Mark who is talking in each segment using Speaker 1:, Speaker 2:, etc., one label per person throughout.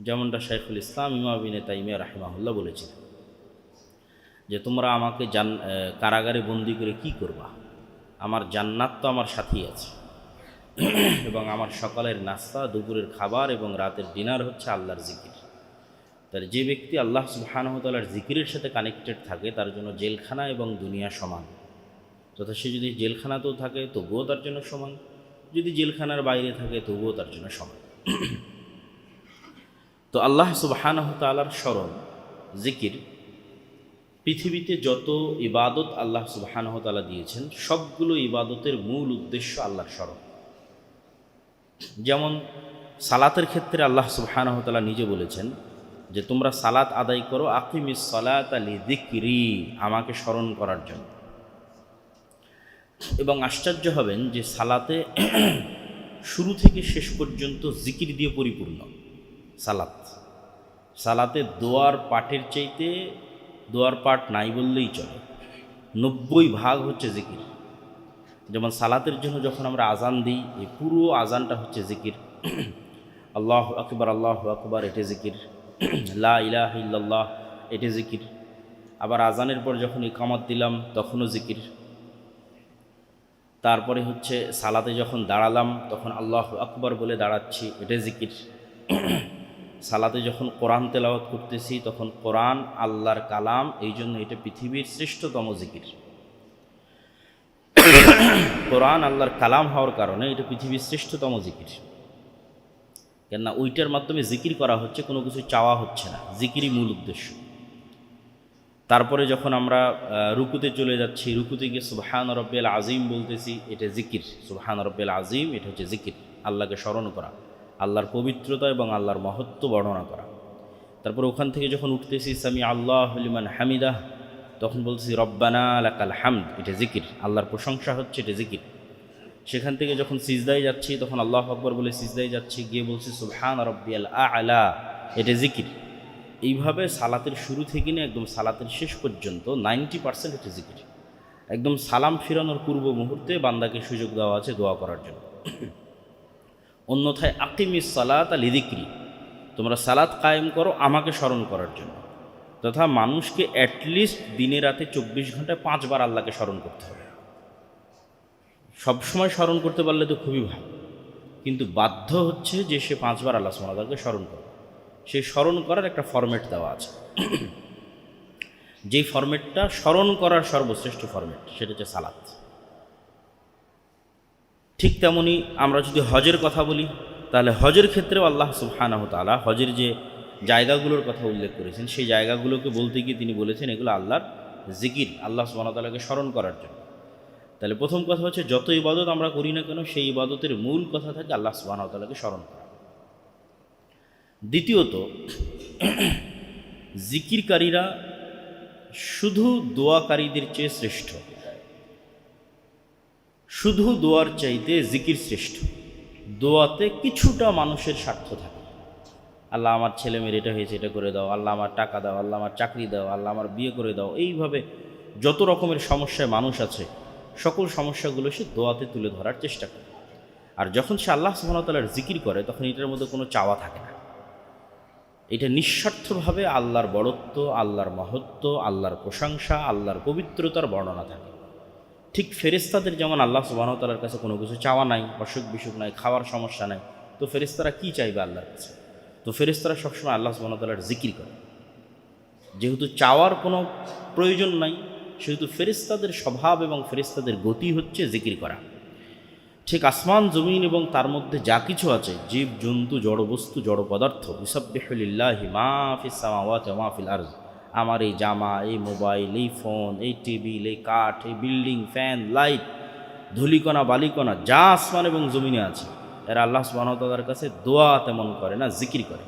Speaker 1: যেমনটা শাইখুল ইসলাম ইমাবিনে তাইমিয়া রাহিমাহুল্লাহ বলেছিলেন যে, তোমরা আমাকে জান কারাগারে বন্দি করে কি করবা? আমার জান্নাত তো আমার সাথেই আছে। এবং আমার সকালের নাস্তা, দুপুরের খাবার এবং রাতের ডিনার হচ্ছে আল্লাহর জিকির। তার যে ব্যক্তি আল্লাহ সুবাহানহতালার জিকিরের সাথে কানেক্টেড থাকে, তার জন্য জেলখানা এবং দুনিয়া সমান। তথা সে যদি জেলখানাতেও থাকে, তবুও তার জন্য সমান। যদি জেলখানার বাইরে থাকে, তবুও তার জন্য সমান। তো আল্লাহ সুবাহানহ তালার স্মরণ, জিকির, পৃথিবীতে যত ইবাদত আল্লাহ সুবাহানহ তালা দিয়েছেন, সবগুলো ইবাদতের মূল উদ্দেশ্য আল্লাহর স্মরণ। যেমন সালাতের ক্ষেত্রে আল্লাহ সুবহানাহু তাআলা নিজে বলেছেন যে, তোমরা সালাত আদায় করো, আকিমিস সালাত আলি দিকরি আমাকে স্মরণ করার জন্য। এবং আশ্চর্য হবেন যে, সালাতে শুরু থেকে শেষ পর্যন্ত জিকির দিয়ে পরিপূর্ণ। সালাত। সালাতে দোয়ার পাঠের চাইতে দোয়ার পাঠ নাই বললেই চলে। নব্বই ভাগ হচ্ছে জিকির। যেমন সালাতের জন্য যখন আমরা আজান দিই এই পুরো আজানটা হচ্ছে জিকির। আল্লাহ আকবর আল্লাহ আকবর, এটে জিকির। লা ইলাহ এটে জিকির। আবার আজানের পর যখন ইকামত দিলাম, তখনও জিকির। তারপরে হচ্ছে সালাতে যখন দাঁড়ালাম, তখন আল্লাহ আকবর বলে দাঁড়াচ্ছি, এটা জিকির। সালাতে যখন কোরআন তেলাওয়াত করতেছি, তখন কোরআন, আল্লাহর কালাম, এই জন্য এটা পৃথিবীর শ্রেষ্ঠতম জিকির। কোরআন, আল্লাহর কালাম হওয়ার কারণে এটা পৃথিবীর শ্রেষ্ঠতম জিকির। কেননা ওইটার মাধ্যমে জিকির করা হচ্ছে, কোনো কিছু চাওয়া হচ্ছে না। জিকিরই মূল উদ্দেশ্য। তারপরে যখন আমরা রুকুতে চলে যাচ্ছি, রুকুতে গিয়ে সুবহান রব্বেল আজিম বলতেছি, এটা জিকির। সুবহান রব্বেল আজিম, এটা হচ্ছে জিকির। আল্লাহকে স্মরণ করা। আল্লাহর পবিত্রতা এবং আল্লাহর মহত্ব বর্ণনা করা। তারপর ওখান থেকে যখন উঠতেছি, সামি আল্লাহ লিমান হামিদাহ তখন বলতেছি, রব্বানা লাকাল হামদ এটা জিকির। আল্লাহর প্রশংসা হচ্ছে, এটা জিকির। সেখান থেকে যখন সিজদায় যাচ্ছি, তখন আল্লাহ আকবর বলে সিজদায় যাচ্ছি, গিয়ে বলছি, সুবহান রব্বিয়াল আলা এটা জিকির। এইভাবে সালাতের শুরু থেকে নিয়ে একদম সালাতের শেষ পর্যন্ত নাইনটি পার্সেন্ট এটা জিকির। একদম সালাম ফিরানোর পূর্ব মুহূর্তে বান্দাকে সুযোগ দেওয়া আছে দোয়া করার জন্য। অন্যথায় আকিমিস সালাত আল ইদিক্রি তোমরা সালাত কায়েম করো আমাকে স্মরণ করার জন্য। তথা মানুষকে অ্যাটলিস্ট দিনে রাতে চব্বিশ ঘন্টায় পাঁচবার আল্লাহকে স্মরণ করতে হবে। সবসময় স্মরণ করতে পারলে তো খুবই ভালো। কিন্তু বাধ্য হচ্ছে যে সে পাঁচবার আল্লাহ সুমাতাকে স্মরণ করবে সেই স্মরণ করার একটা ফরম্যাট দেওয়া আছে। যেই ফরম্যাটটা স্মরণ করার সর্বশ্রেষ্ঠ ফরম্যাট সেটা হচ্ছে সালাত। ঠিক তেমনি আমরা যদি হজের কথা বলি, তাহলে হজের ক্ষেত্রেও আল্লাহ সুবহানাহু তাআলা হজের যে জায়গাগুলোর কথা উল্লেখ করেছেন, সেই জায়গাগুলোকে বলতে গিয়ে তিনি বলেছেন এগুলো আল্লাহর জিকির, আল্লাহ সুবহানাহু তাআলাকে স্মরণ করার জন্য। তাহলে প্রথম কথা হচ্ছে, যত ইবাদত আমরা করি না কেন, সেই ইবাদতের মূল কথা থাকে আল্লাহ সুবহানাহু তাআলাকে স্মরণ করা। দ্বিতীয়ত, জিকিরকারীরা শুধু দোয়াকারীদের চেয়ে শ্রেষ্ঠ। শুধু দোয়ার চাইতে জিকির শ্রেষ্ঠ। দোয়াতে কিছুটা মানুষের স্বার্থ থাকে। আল্লাহ আমার ছেলে মেয়ের এটা হয়েছে, এটা করে দাও। আল্লাহ আমার টাকা দাও, আল্লাহ আমার চাকরি দাও, আল্লাহ আমার বিয়ে করে দাও। এইভাবে যত রকমের সমস্যায় মানুষ আছে, সকল সমস্যাগুলো সে দোয়াতে তুলে ধরার চেষ্টা করে। আর যখন সে আল্লাহ সুবাহতালার জিকির করে, তখন এটার মধ্যে কোনো চাওয়া থাকে না। এটা নিঃস্বার্থভাবে আল্লাহর বড়ত্ব, আল্লাহর মহত্ব, আল্লাহর প্রশংসা, আল্লাহর পবিত্রতার বর্ণনা থাকে। ঠিক ফেরেস্তাদের যেমন আল্লাহ সুবাহতালার কাছে কোনো কিছু চাওয়া নাই অসুখ বিসুখ নাই, খাওয়ার সমস্যা নাই, তো ফেরেস্তারা কী চাইবে আল্লাহর কাছে? তো ফেরেস্তারা সবসময় আল্লাহ সুবাহতালার জিকির করে। যেহেতু চাওয়ার কোনো প্রয়োজন নাই, সেহেতু ফেরিস্তাদের স্বভাব এবং ফেরিস্তাদের গতি হচ্ছে জিকির করা। ঠিক আসমান, জমিন এবং তার মধ্যে যা কিছু আছে, জীব, জন্তু, জড়বস্তু, জড় পদার্থ মাহফিস সামাওয়াত ওয়া মাহফিল আমার এই জামা, এই মোবাইল, এই ফোন, এই টেবিল এই কাঠ, এই বিল্ডিং, ফ্যান, লাইট, ধুলিকণা, বালিকণা, যা আসমান এবং জমিনে আছে, এরা আল্লাহ সুবাহতালার কাছে দোয়া তেমন করে না, জিকির করে।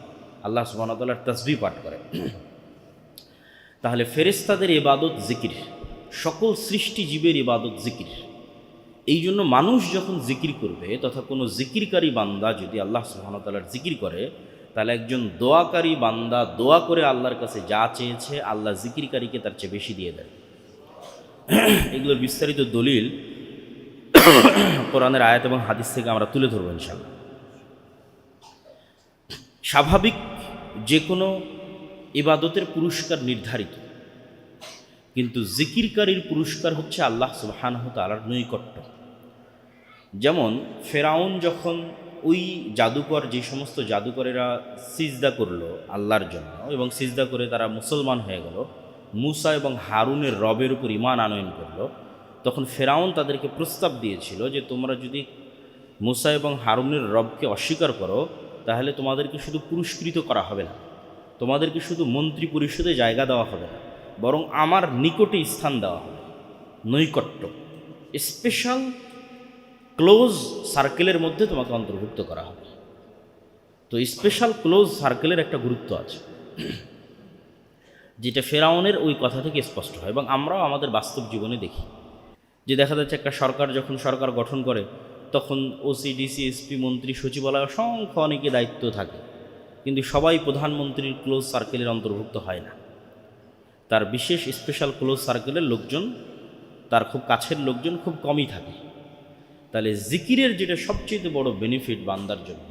Speaker 1: আল্লাহ সুবাহতালার তসবি পাঠ করে। তাহলে ফেরেস্তাদের ইবাদত জিকির, সকল সৃষ্টি জীবের ইবাদত জিকির। এই জন্য মানুষ যখন জিকির করবে, তথা কোনো জিকিরকারী বান্দা যদি আল্লাহ সুহানতালার জিকির করে তাহলে একজন দোয়াকারী বান্দা দোয়া করে আল্লাহর কাছে যা চেয়েছে, আল্লাহ জিকিরকারীকে তার চেয়ে বেশি দিয়ে দেয়। এগুলোর বিস্তারিত দলিল কোরআনের আয়াত এবং হাদিস থেকে আমরা তুলে ধরবো ইনশাল্লাহ স্বাভাবিক যে কোনো ইবাদতের পুরস্কার নির্ধারিত, কিন্তু জিকিরকারীর পুরস্কার হচ্ছে আল্লাহ সুবাহানহ তালার নৈকট্য। যেমন ফেরাউন যখন ওই জাদুকর, যে সমস্ত জাদুকরেরা সিজদা করল আল্লাহর জন্য এবং সিজদা করে তারা মুসলমান হয়ে গেল, মুসা এবং হারুনের রবের উপর ইমান আনয়ন করল, তখন ফেরাউন তাদেরকে প্রস্তাব দিয়েছিল যে তোমরা যদি মুসা এবং হারুনের রবকে অস্বীকার করো, তাহলে তোমাদেরকে শুধু পুরস্কৃত করা হবে না, তোমাদেরকে শুধু মন্ত্রী পরিষদে জায়গা দেওয়া হবে না, বরং আমার নিকটে স্থান দেওয়া হবে। নৈকট্য। স্পেশাল ক্লোজ সার্কেলের মধ্যে তোমাকে অন্তর্ভুক্ত করা হবে। তো স্পেশাল ক্লোজ সার্কেলের একটা গুরুত্ব আছে। যেটা ফেরাউনের ওই কথা থেকে স্পষ্ট হয় এবং আমরাও আমাদের বাস্তব জীবনে দেখি। যে দেখা যাচ্ছে একটা সরকার যখন সরকার গঠন করে, তখন ওসি ডিসি এসপি মন্ত্রী, সচিবালয় অসংখ্য অনেকে দায়িত্ব থাকে। কিন্তু সবাই প্রধানমন্ত্রীর ক্লোজ সার্কেলের অন্তর্ভুক্ত হয় না। তার বিশেষ স্পেশাল ক্লোজ সার্কেলের লোকজন, তার খুব কাছের লোকজন খুব কমই থাকে। তাহলে জিকিরের যেটা সবচেয়ে বড় বেনিফিট বান্দার জন্য,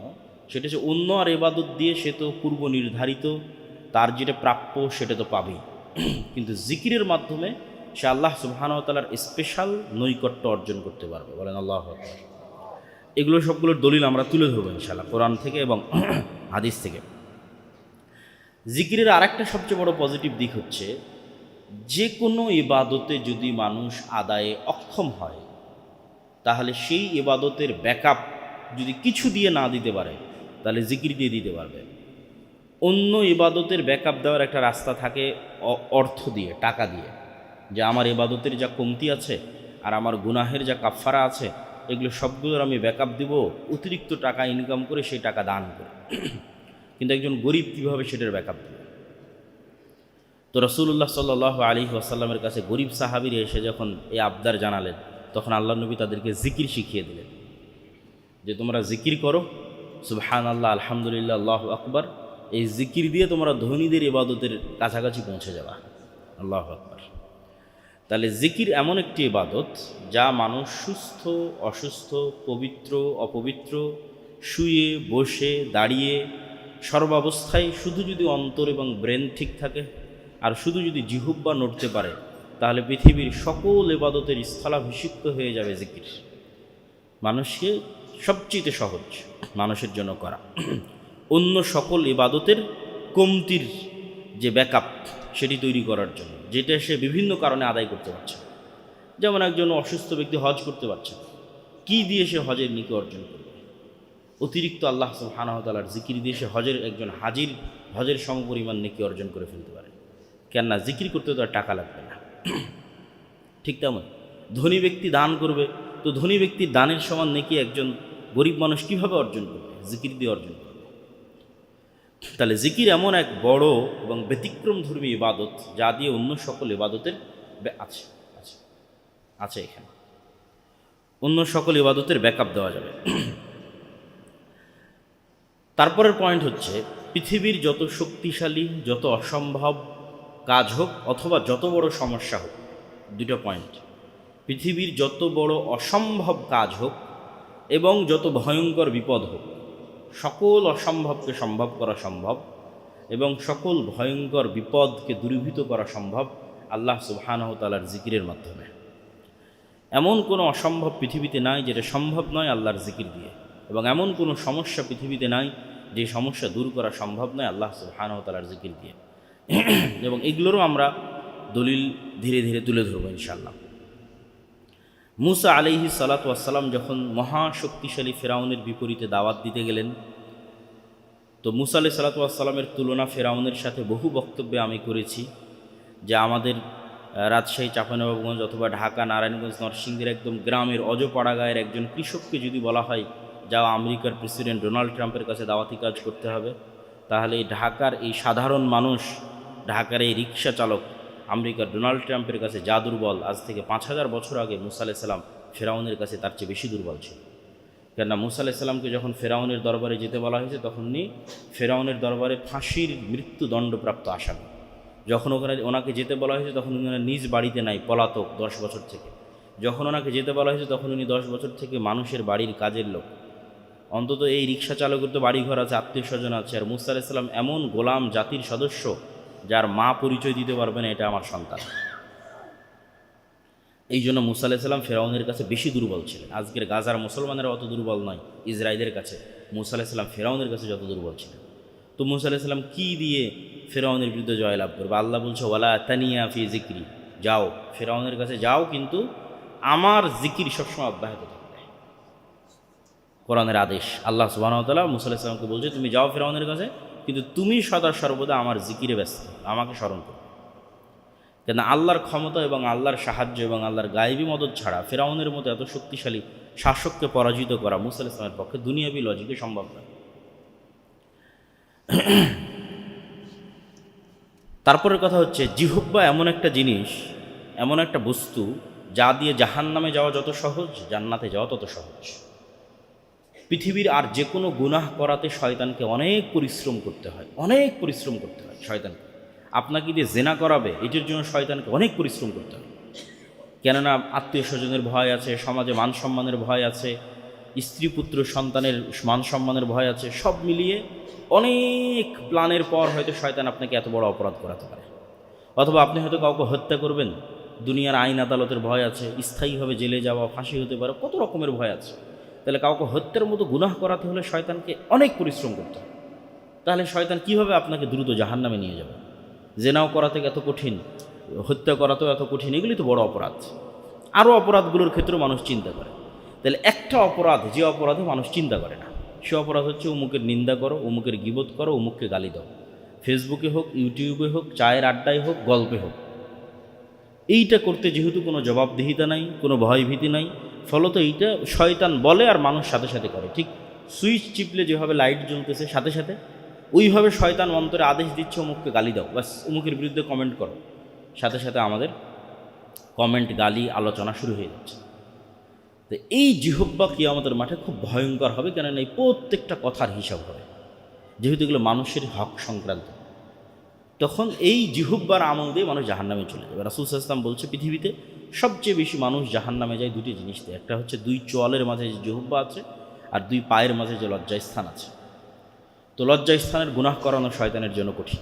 Speaker 1: সেটা হচ্ছে অন্য আর এবাদত দিয়ে সে তো পূর্ব নির্ধারিত, তার যেটা প্রাপ্য সেটা তো পাবেই। কিন্তু জিকিরের মাধ্যমে সে আল্লাহ সুবাহানতালার স্পেশাল নৈকট্য অর্জন করতে পারবে। বলেন আল্লাহ এগুলো সবগুলোর দলিল আমরা তুলে ধরবো ইনশাল্লাহ কোরআন থেকে এবং হাদিস থেকে। জিকিরের আরেকটা সবচেয়ে বড় পজিটিভ দিক হচ্ছে, যে কোনো ইবাদতে যদি মানুষ আদায়ে অক্ষম হয় তাহলে সেই ইবাদতের ব্যাকআপ যদি কিছু দিয়ে না দিতে পারে, তাহলে জিকির দিয়ে দিতে পারবে। অন্য ইবাদতের ব্যাকআপ দেওয়ার একটা রাস্তা থাকে অর্থ দিয়ে, টাকা দিয়ে। যে আমার ইবাদতের যা কমতি আছে আর আমার গুনাহের যা কাফারা আছে, এগুলো সবগুলোর আমি ব্যাকআপ দিব, অতিরিক্ত টাকা ইনকাম করে সেই টাকা দান করে। কিন্তু একজন গরিব কীভাবে সেটার ব্যাকআপ দেবে? তো রসুল্লাহ সাল্লাহ আলী আসাল্লামের কাছে গরিব সাহাবির এসে যখন এই আবদার জানালেন তখন আল্লাহ নবী তাদেরকে জিকির শিখিয়ে দিলেন। যে তোমরা জিকির করো সুবহান আল্লাহ আলহামদুলিল্লাহ, আল্লাহ আকবর, এই জিকির দিয়ে তোমরা ধনীদের ইবাদতের কাছাকাছি পৌঁছে যাবা। আল্লাহ আকবর। তাহলে জিকির এমন একটি ইবাদত যা মানুষ সুস্থ, অসুস্থ, পবিত্র, অপবিত্র, শুয়ে, বসে, দাঁড়িয়ে সর্বাবস্থায় শুধু যদি অন্তর এবং ব্রেন ঠিক থাকে, আর শুধু যদি জিহুব্বা নড়তে পারে তাহলে পৃথিবীর সকল ইবাদতের স্থলাভিষিক্ত হয়ে যাবে জিকির। মানুষকে সবচেয়ে সহজ মানুষের জন্য করা। অন্য সকল ইবাদতের কমতির যে ব্যাকআপ সেটি তৈরি করার জন্য, যেটা সে বিভিন্ন কারণে আদায় করতে পারছে যেমন একজন অসুস্থ ব্যক্তি হজ করতে পারছে কি দিয়ে সে হজের নিকে অর্জন করবে? অতিরিক্ত আল্লাহ সুবহানাহু জিকির দিয়ে সে হজের একজন হাজির, হজের সমপরিমাণ নেকি অর্জন করে ফেলতে পারে। কেননা জিকির করতে তো আর টাকা লাগবে ঠিক তেমন। ধনী ব্যক্তি দান করবে, তো ধনী ব্যক্তির দানের সমান নেকি একজন গরিব মানুষ কীভাবে অর্জন করবে? জিকির দিয়ে অর্জন করবে। তাহলে জিকির এমন এক বড় এবং ব্যতিক্রম ধর্মী ইবাদত, যা দিয়ে অন্য সকল ইবাদতের আছে আছে আছে এখানে। অন্য সকল ইবাদতের ব্যাকআপ দেওয়া যাবে। তারপরের পয়েন্ট হচ্ছে, পৃথিবীর যত শক্তিশালী, যত অসম্ভব কাজ হোক অথবা যত বড় সমস্যা হোক, দুটো পয়েন্ট পৃথিবীর যত বড় অসম্ভব কাজ হোক এবং যত ভয়ঙ্কর বিপদ হোক, সকল অসম্ভবকে সম্ভব করা সম্ভব এবং সকল ভয়ঙ্কর বিপদকে দূরীভূত করা সম্ভব আল্লাহ সুবহানাহু তাআলার জিকিরের মাধ্যমে। এমন কোনো অসম্ভব পৃথিবীতে নাই যেটা সম্ভব নয় আল্লাহর জিকির দিয়ে এবং এমন কোনো সমস্যা পৃথিবীতে নাই যে সমস্যা দূর করা সম্ভব নয় আল্লাহ সুবহানাহু তাআলার জিকির দিয়ে। এবং এগুলোরও আমরা দলিল ধীরে ধীরে তুলে ধরবো ইনশাল্লাহ মুসা আলিহি সালাতাম যখন মহাশক্তিশালী ফেরাউনের বিপরীতে দাওয়াত দিতে গেলেন, তো মুসা আলি সালাতামের তুলনা ফেরাউনের সাথে বহু বক্তব্যে আমি করেছি যে আমাদের রাজশাহী চাঁপানবাবগঞ্জ অথবা ঢাকা, নারায়ণগঞ্জ, নরসিংদীর একদম গ্রামের অজপাড়া গায়ের একজন কৃষককে যদি বলা হয় যা আমেরিকার প্রেসিডেন্ট ডোনাল্ড ট্রাম্পের কাছে দাওয়াতি কাজ করতে হবে, তাহলে এই ঢাকার এই সাধারণ মানুষ ঢাকার এই রিক্সা চালক আমেরিকার ডোনাল্ড ট্রাম্পের কাছে যা দুর্বল, আজ থেকে পাঁচ হাজার বছর আগে মুসা আলাইসাল্লাম ফেরাউনের কাছে তার চেয়ে বেশি দুর্বল ছিল। কেননা মুসা আলাইসাল্লামকে যখন ফেরাউনের দরবারে যেতে বলা হয়েছে তখন উনি ফেরাউনের দরবারে ফাঁসির মৃত্যুদণ্ডপ্রাপ্ত আসামি। যখন ওখানে ওনাকে যেতে বলা হয়েছে, তখন উনি নিজ বাড়িতে নাই, পলাতক দশ বছর থেকে। যখন ওনাকে যেতে বলা হয়েছে, তখন উনি দশ বছর থেকে মানুষের বাড়ির কাজের লোক। অন্তত এই রিক্সা চালকের তো বাড়িঘর আছে, আত্মীয় স্বজন আছে। আর মুসা আলাইসাল্লাম এমন গোলাম জাতির সদস্য যার মা পরিচয় দিতে পারবে না, এটা আমার সন্তান। এই জন্য মুসা ফেরাউনের কাছে বেশি দুর্বল ছিলেন। আজকের গাজার মুসলমানেরা অত দুর্বল নয়, ইসরায়েলের কাছে। মুসা ফেরাউনের কাছে যত দুর্বল ছিলেন। তো মুসা আলাইসাল্লাম কী দিয়ে ফেরাউনের বিরুদ্ধে জয়লাভ করবে? আল্লাহ বলছে, ওয়ালা তানিয়া ফি জিক্রি যাও, ফেরাউনের কাছে যাও, কিন্তু আমার জিকির সবসময় অব্যাহত থাকবে। কোরআনের আদেশ। আল্লাহ সুবাহতাল্লাহ মুসা বলছে, তুমি যাও ফেরাউনের কাছে কিন্তু তুমি সদা সর্বদা আমার জিকিরে ব্যস্ত, আমাকে স্মরণ করো। কেন আল্লাহর ক্ষমতা এবং আল্লাহর সাহায্য এবং আল্লাহর গায়েবী মদত ছাড়া ফেরাউনের মতো এত শক্তিশালী শাসককে পরাজিত করা মুসা ইসলামের পক্ষে দুনিয়াবি লজিকে সম্ভব নয় তারপরের কথা হচ্ছে জিহুব্বা এমন একটা জিনিস, এমন একটা বস্তু যা দিয়ে জাহান নামে যাওয়া যত সহজ, জান্নাতে যাওয়া তত সহজ। পৃথিবীর আর যে কোনো গুনাহ করাতে শয়তানকে অনেক পরিশ্রম করতে হয়, অনেক পরিশ্রম করতে হয় শয়তানকে। আপনাকে যে জেনা করাবে, এটির জন্য শয়তানকে অনেক পরিশ্রম করতে হয়। কেননা আত্মীয় স্বজনের ভয় আছে, সমাজে মান সম্মানের ভয় আছে, স্ত্রী পুত্র সন্তানের মান সম্মানের ভয় আছে, সব মিলিয়ে অনেক প্ল্যানের পর হয়তো শয়তান আপনাকে এত বড় অপরাধ করাতে পারে। অথবা আপনি হয়তো কাউকে হত্যা করবেন, দুনিয়ার আইন আদালতের ভয় আছে, স্থায়ীভাবে জেলে যাওয়া, ফাঁসি হতে পারে, কত রকমের ভয় আছে। তাহলে কাউকে হত্যার মতো গুনাহ করাতে হলে শয়তানকে অনেক পরিশ্রম করতে হয় তাহলে শয়তান কীভাবে আপনাকে দ্রুত জাহান নামে নিয়ে যাবে? জেনাও করাতে এত কঠিন, হত্যা করাতেও এত কঠিন, এগুলি তো বড় অপরাধ। আরও অপরাধগুলোর ক্ষেত্রেও মানুষ চিন্তা করে। তাহলে একটা অপরাধ, যে অপরাধে মানুষ চিন্তা করে না, সে অপরাধ হচ্ছে অমুকের নিন্দা করো, অমুকের গিবোধ করো, অমুককে গালি দাও। ফেসবুকে হোক, ইউটিউবে হোক, চায়ের আড্ডায় হোক, গল্পে হোক। এইটা করতে যেহেতু কোনো জবাবদিহিতা নাই, কোনো ভয়ভীতি নাই ফলত এইটা শয়তান বলে আর মানুষ সাথে সাথে করে। ঠিক সুইচ চিপলে যেভাবে লাইট জ্বলতেছে সাথে সাথে, ওইভাবে শয়তান অন্তরে আদেশ দিচ্ছে অমুককে গালি দাও। বাস অমুকের বিরুদ্ধে কমেন্ট করো। সাথে সাথে আমাদের কমেন্ট গালি, আলোচনা শুরু হয়ে যাচ্ছে। তো এই জিহব্বা কিয়ামতের মাঠে খুব ভয়ঙ্কর হবে, কেননা এই প্রত্যেকটা কথার হিসাব হবে। যেহেতু এগুলো মানুষের হক সংক্রান্ত। তখন এই জিহব্বার আমল দিয়ে মানুষ জাহান্নামে চলে যাবে। রাসুল ইসলাম বলছে, পৃথিবীতে সবচেয়ে বেশি মানুষ জাহান্নামে যায় দুটি জিনিস দিয়ে। একটা হচ্ছে দুই চোয়ালের মাঝে যে জিহুব্বা আছে, আর দুই পায়ের মাঝে যে লজ্জায় স্থান আছে। তো লজ্জায় স্থানের গুনাহ করানো শয়তানের জন্য কঠিন।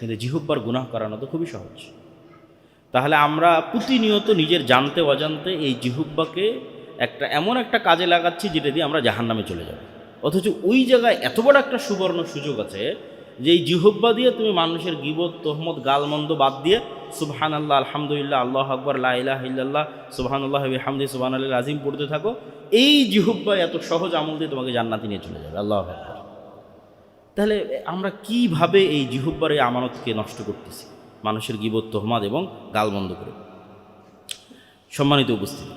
Speaker 1: কিন্তু জিহুব্বার গুনাহ করানো তো খুবই সহজ। তাহলে আমরা প্রতিনিয়ত নিজের জানতে অজান্তে এই জিহুব্বাকে একটা এমন একটা কাজে লাগাচ্ছি যেটা দিয়ে আমরা জাহান্নামে চলে যাব। অথচ ওই জায়গায় এত বড় একটা সুবর্ণ সুযোগ আছে যে এই জিহব্বা দিয়ে তুমি মানুষের গিবত তহমদ গালমন্দ বাদ দিয়ে সুবহান আল্লাহ আলহামদুলিল্লাহ, আল্লাহ আকবর লাহ ইল্লাল্লাহ সুবহান আল্লাহ হামদি সুবহান আল্লাহ আজিম পড়তে থাকো। এই জিহুব্বা এত সহজ আমল দিয়ে তোমাকে জান্নাতি নিয়ে চলে যাবে, আল্লাহ আকবর। তাহলে আমরা কীভাবে এই জিহুব্বার এই আমানতকে নষ্ট করতেছি? মানুষের গিবত তহমাদ এবং গালমন্দ করে। সম্মানিত উপস্থিতি,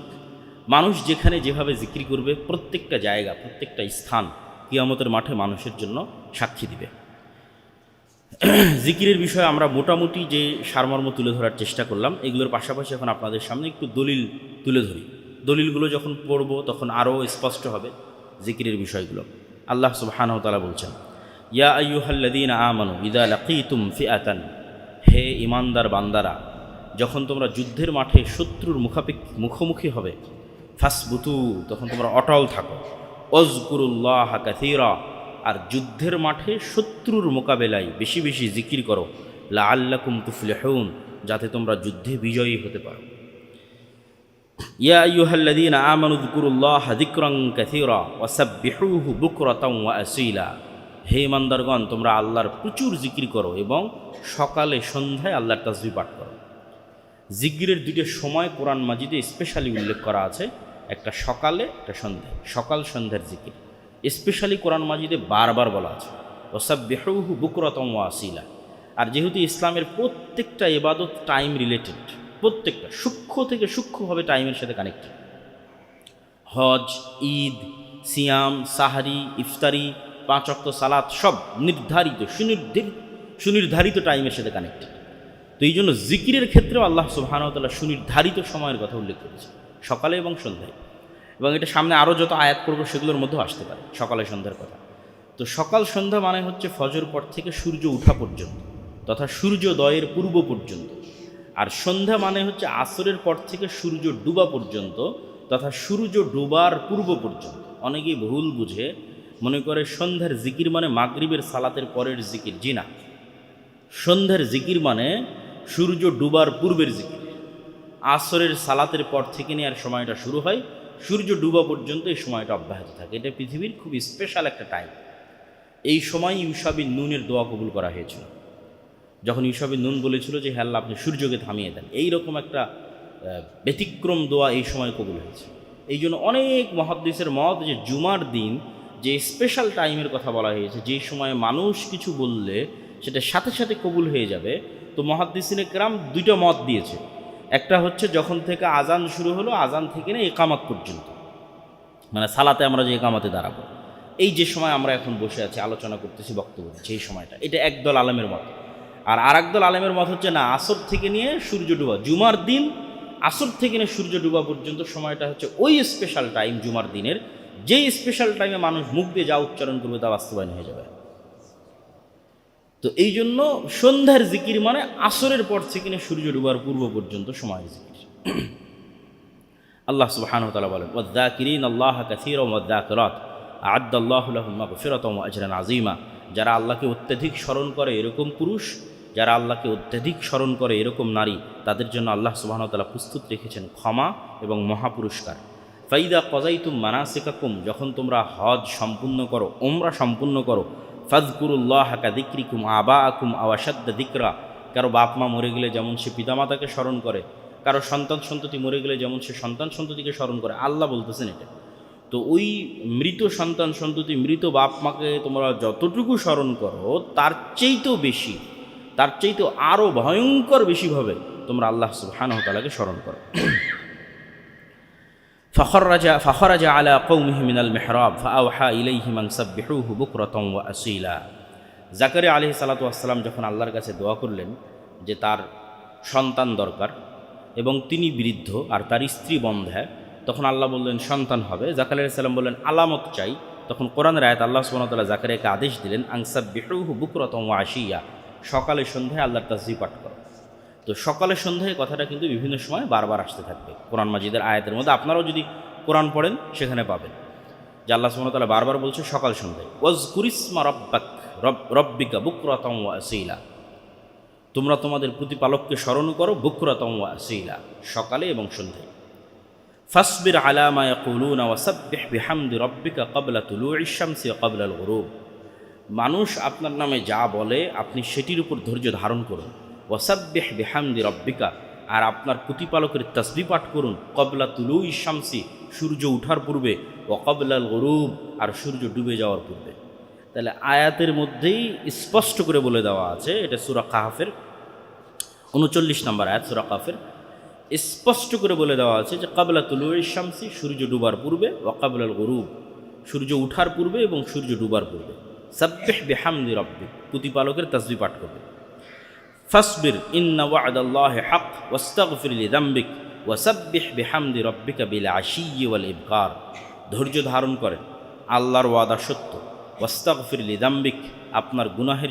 Speaker 1: মানুষ যেখানে যেভাবে জিক্রি করবে, প্রত্যেকটা জায়গা, প্রত্যেকটা স্থান কিয়ামতের মাঠে মানুষের জন্য সাক্ষী দিবে। জিকিরের বিষয়ে আমরা মোটামুটি যে সারমর্ম তুলে ধরার চেষ্টা করলাম, এগুলোর পাশাপাশি এখন আপনাদের সামনে একটু দলিল তুলে ধরি। দলিলগুলো যখন পড়ব তখন আরও স্পষ্ট হবে জিকিরের বিষয়গুলো। আল্লাহ সুবহানাহু তাআলা বলছেন, ইয়া আইয়ুহাল্লাযীনা আমানু ইদা লাকীতুম ফিআতান হে ইমানদার বান্দারা, যখন তোমরা যুদ্ধের মাঠে শত্রুর মুখাপেক্ষ মুখোমুখি হবে, ফাসবুতু, তখন তোমরা অটল থাকো। অজকুরুল্লাহ কাথিরা আর যুদ্ধের মাঠে শত্রুর মোকাবেলায় বেশি বেশি জিকির করো। লা আল্লাকুম তুফলেহুন, যাতে তোমরা যুদ্ধে বিজয়ী হতে পারো। ইয়া হে ইমানদারগণ, তোমরা আল্লাহর প্রচুর জিকির করো এবং সকালে সন্ধ্যায় আল্লাহর তাসবিহ পাঠ করো। জিকিরের দুইটা সময় কোরআন মাজিদে স্পেশালি উল্লেখ করা আছে, একটা সকালে, একটা সন্ধ্যায়। সকাল সন্ধ্যার জিকির। স্পেশালি কোরআন মাজিদে বারবার বলা আছে। ওসাব বেহু বুকরতম আসিলা। আর যেহেতু ইসলামের প্রত্যেকটা এবাদত টাইম রিলেটেড প্রত্যেকটা, সূক্ষ্ম থেকে সূক্ষ্মভাবে টাইমের সাথে কানেক্টেড হজ, ঈদ, সিয়াম, সাহারি, ইফতারি, পাঁচ অক্ত সালাত, সব নির্ধারিত সুনির্ধারিত সুনির্ধারিত টাইমের সাথে কানেক্টেড তো এই জন্য জিকিরের ক্ষেত্রেও আল্লাহ সুবাহানতাল্লাহ সুনির্ধারিত সময়ের কথা উল্লেখ করেছে সকালে এবং সন্ধ্যায়। এবং এটা সামনে আরও যত আয়াত করব সেগুলোর মধ্যেও আসতে পারে, সকালে সন্ধ্যার কথা। তো সকাল সন্ধ্যা মানে হচ্ছে ফজর পর থেকে সূর্য ওঠা পর্যন্ত তথা সূর্যোদয়ের পূর্ব পর্যন্ত। আর সন্ধ্যা মানে হচ্ছে আসরের পর থেকে সূর্য ডুবা পর্যন্ত তথা সূর্য ডুবার পূর্ব পর্যন্ত। অনেকেই ভুল বুঝে, মনে করে সন্ধ্যার জিকির মানে মাগরিবের সালাতের পরের জিকির, জি না। সন্ধ্যার জিকির মানে সূর্য ডুবার পূর্বের জিকির। আসরের সালাতের পর থেকে নিয়ে আর সময়টা শুরু হয় সূর্য ডুবা পর্যন্ত এই সময়টা অব্যাহত থাকে। এটা পৃথিবীর খুব স্পেশাল একটা টাইম এই সময় ইউসাবিন নুনের দোয়া কবুল করা হয়েছিল। যখন ইউসাবিন নুন বলেছিল যে হ্যাঁ আল্লাহ, আপনি সূর্যকে থামিয়ে দেন। এই রকম একটা ব্যতিক্রম দোয়া এই সময় কবুল হয়েছে। এই জন্য অনেক মহাদ্দেশের মত যে, জুমার দিন যে স্পেশাল টাইমের কথা বলা হয়েছে, যে সময়ে মানুষ কিছু বললে সেটা সাথে সাথে কবুল হয়ে যাবে, তো মহাদ্দিসিনে ক্রাম দুইটা মত দিয়েছে। একটা হচ্ছে যখন থেকে আজান শুরু হলো, আজান থেকে না একামাত পর্যন্ত। মানে সালাতে আমরা যে একামাতে দাঁড়াবো। এই যে সময় আমরা এখন বসে আছি, আলোচনা করতেছি, বক্তব্য দিচ্ছি, এই সময়টা, এটা একদল আলেমের মত। আর আর একদল আলেমের মত হচ্ছে, না, আসর থেকে নিয়ে সূর্য ডুবা, জুমার দিন আসর থেকে নিয়ে সূর্য ডুবা পর্যন্ত সময়টা হচ্ছে ওই স্পেশাল টাইম জুমার দিনের। যেই স্পেশাল টাইমে মানুষ মুখ দিয়ে যা উচ্চারণ করবে তা বাস্তবায়ন হয়ে যাবে। তো এই জন্য সন্ধ্যার জিকির মানে আসরের পর থেকে নিয়ে সূর্য ডুবার পূর্ব পর্যন্ত সময়ের জিকির আল্লাহ সুবহানাহু ওয়া তাআলা বলেন ওয়াদ্দাকিরিন আল্লাহ কাসীরা ওয়াদ্দাকিরাত আ'আদ্দাল্লাহু লাহুম মাগফিরাতাও ওয়া আজরান আযীমা। যারা আল্লাহকে অত্যধিক স্মরণ করে এরকম পুরুষ, যারা আল্লাহকে অত্যধিক স্মরণ করে এরকম নারী, তাদের জন্য আল্লাহ ওয়া প্রস্তুত রেখেছেন ক্ষমা এবং মহাপুরস্কার। ফাইদা কজাইতুম মানাসিকাকুম, যখন তোমরা হজ সম্পূর্ণ করো ওমরা সম্পূর্ণ করো ফাজকুরুল্লাহ হাকা দিক্রিকুম আবা আকুম আওয়াসাদ্দা দিকরা কারও বাপ মা মরে গেলে যেমন সে পিতামাতাকে স্মরণ করে, কারও সন্তান সন্ততি মরে গেলে যেমন সে সন্তান সন্ততিকে স্মরণ করে। আল্লাহ বলতেছেন এটা। তো ওই মৃত সন্তান সন্ততি, মৃত বাপ মাকে তোমরা যতটুকু স্মরণ করো, তার চেয়েতেও বেশি, তার চেয়েতেও আরও ভয়ঙ্কর বেশিভাবে তোমরা আল্লাহ সুবহানাহু ওয়া তাআলাকে স্মরণ করো। ফখরাজা ফখরাজা আলা কৌমিহিমিনাল মেহরাব ফাউহা ইলাইহিমাং সাব্বিহুহু বুকরতম ওয়া আসিলা জাকারিয়া আলহি সালাতাম যখন আল্লাহর কাছে দোয়া করলেন যে তার সন্তান দরকার এবং তিনি বৃদ্ধ আর তার স্ত্রী বন্ধে, তখন আল্লাহ বললেন, সন্তান হবে। জাকারিয়া সাল্লাম বললেন, আলামত চাই। তখন কোরআন রায়ত আল্লাহ সুমতাল্লাহ জাকারিয়াকে আদেশ দিলেন আংসাব বিহু বুকরতম ওয়া আসিয়া সকালে সন্ধ্যায় আল্লাহর তাজি পাঠ কর। তো সকালে সন্ধ্যায় কথাটা কিন্তু বিভিন্ন সময় বারবার আসতে থাকবে। কোরআন মাজিদের আয়াতের মধ্যে আপনারাও যদি কোরআন পড়েন, সেখানে পাবেন। যে আল্লাহ সুমতাল্লাহ বারবার বলছে সকাল সন্ধ্যায় ওয়াজ কুরিসমা রব্বাক, রব, রব্বিকা বুকরতম আসিলা। তোমরা তোমাদের প্রতিপালককে স্মরণ করো বুকরতম আসিলা, সকালে এবং সন্ধ্যায়। ফাসবির আলামা ইয়াকুলুনা ওয়াসাব্বিহ বিহামদি রব্বিকা ক্বাবলা তুলুইশ শামসি ওয়া ক্বাবলা আল গুরুব। মানুষ আপনার নামে যা বলে, আপনি সেটির উপর ধৈর্য ধারণ করুন। ওয়াসাব্বিহ বিহামদি রব্বিকা। আর আপনার প্রতিপালকের তসবি পাঠ করুন কবলা তুলু শামসি, সূর্য উঠার পূর্বে ও কবলাল গরুব, আর সূর্য ডুবে যাওয়ার পূর্বে। তাহলে আয়াতের মধ্যেই স্পষ্ট করে বলে দেওয়া আছে, এটা সুরা কাহাফের উনচল্লিশ নম্বর আয়াত, সুরা কাহাফের। স্পষ্ট করে বলে দেওয়া আছে যে কাবলা তুলুই শামসি, সূর্য ডুবার পূর্বে ও কাবলাল গরুব, সূর্য উঠার পূর্বে এবং সূর্য ডুবার পূর্বে। সাব্বিহ বিহামদি রব্বিক। প্রতিপালকের তসবি পাঠ করবে ফাসবির ইন্না ওয়াদাল্লাহি হক, ওয়াস্তাগফির লিযামবিক ওয়াসাব্বিহ বিহামদি রব্বিকা বিল আশিয়্যি ওয়াল ধৈর্য ধারণ করেন, আল্লাহর ওয়াদা সত্য, ওয়াস্তাগফির লিযামবিক আপনার গুনাহের